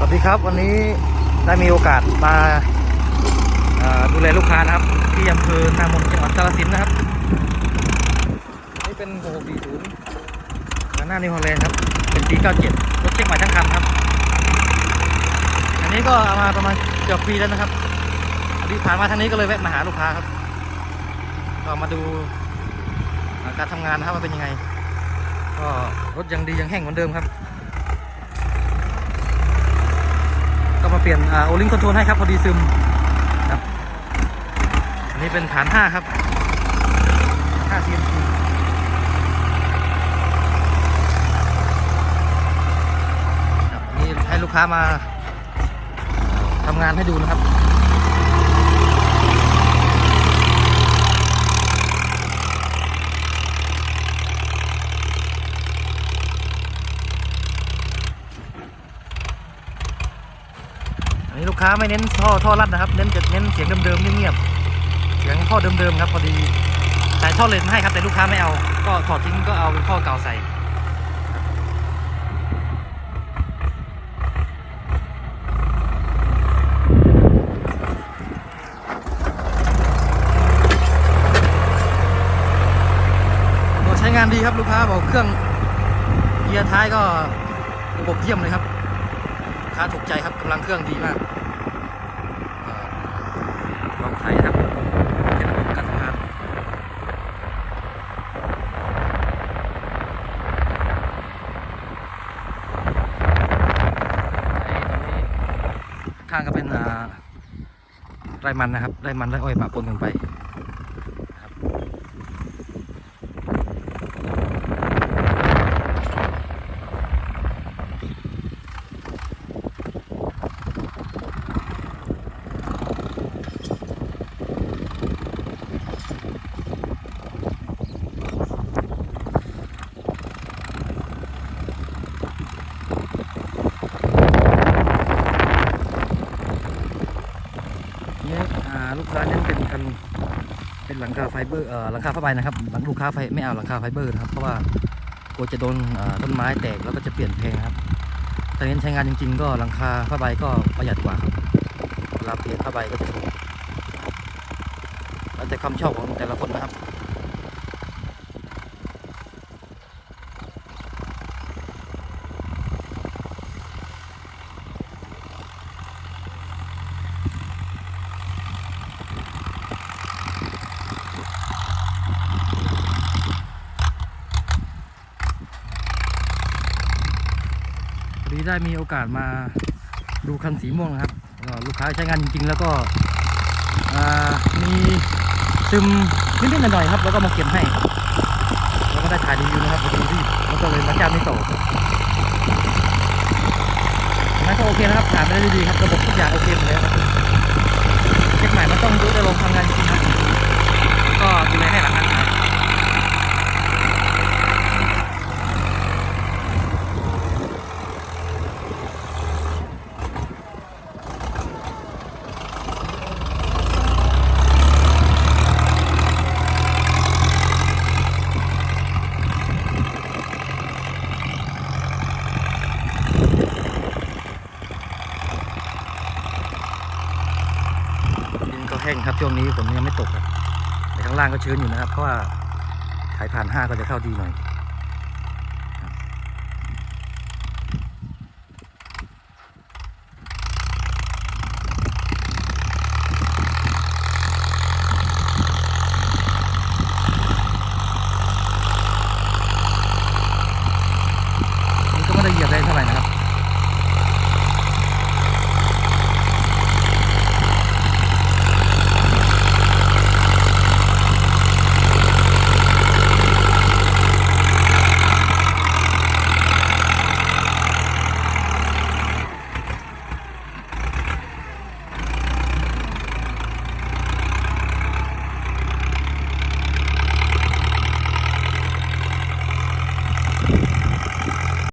สวัสดีครับวันนี้ได้มีโอกาสมาดูแลลูกค้านะครับ ที่อำเภอนามนจังหวัดกาฬสินธุ์นะครับ นี่เป็น 6640หน้านิวฮอลแลนด์ครับ เป็นปี 97 รถเช็คใหม่ทั้งคันครับ อันนี้ก็เอามาประมาณเกือบปีแล้วนะครับพอดีผ่านมาทางนี้ก็เลยแวะมาหาลูกค้าครับ ก็มาดูการทำงานนะครับว่าเป็นยังไง ก็รถยังดียังแห้งเหมือนเดิมครับ ก็มาเปลี่ยนโอลิงคอนโทรลให้ครับพอดีซึมครับอันนี้เป็นฐาน 5 ครับ 5 CNC ครับนี่ให้ลูกค้ามาทำงานให้ดูนะครับ นนี้ลูกค้าไม่เน้นท่อท่อรัดนะครับ เน้นจะเน้นเสียงเดิมๆเงียบๆเสียงท่อเดิมๆครับพอดีใส่ท่อเลนให้ครับแต่ลูกค้าไม่เอา ก็ถอดทิ้งก็เอาเป็นท่อเก่าใส่ก็ใช้งานดีครับลูกค้าบอกเครื่องเกียร์ท้ายก็ระบบเยี่ยมเลยครับ ค้าถูกใจครับกำลังเครื่องดีมากลองไถครับเป็นระบบการทำงานข้างก็เป็นอ่าไรมันนะครับไรมันไรอ้อยปะปนกันไปนะครับเนี่ยอ่าลูกค้าเน้นเป็นกัน เป็นหลังคาไฟเบอร์เอ่อหลังคาผ้าใบนะครับหลังลูกค้าไฟไม่เอาหลังคาไฟเบอร์นะครับ เพราะว่ากลัวจะโดนต้นไม้แตกแล้วก็จะเปลี่ยนแพงครับแต่เน้นใช้งานจริง ๆ ก็หลังคาผ้าใบก็ประหยัดกว่าครับเวลาเปลี่ยนผ้าใบก็จะถูกแล้วแต่ความชอบของแต่ละคนนะครับ วันนี้ได้มีโอกาสมาดูคันสีม่วงนะครับลูกค้าใช้งานจริงๆ แล้วก็มีซึมนิดๆหน่อยๆครับ แล้วก็มาเก็บให้ แล้วก็ได้ถ่ายรีวิวนะครับพอดีรีบแล้วก็เลยมาจ้างนี่ต่อนั่นก็โอเคนะครับถ่ายไปได้ดีๆครับระบบทุกอย่างโอเคหมดแล้วครับเช็คใหม่มันต้องดูได้ลงทำงานจริงครับก็ดูแลให้หลังการขาย ดิ นก็แห้งครับช่วงนี้ฝนยังไม่ตกครับแต่ข้างล่างก็ชื้นอยู่นะครับ เพราะว่าสายผ่านห้าก็จะเข้าดีหน่อย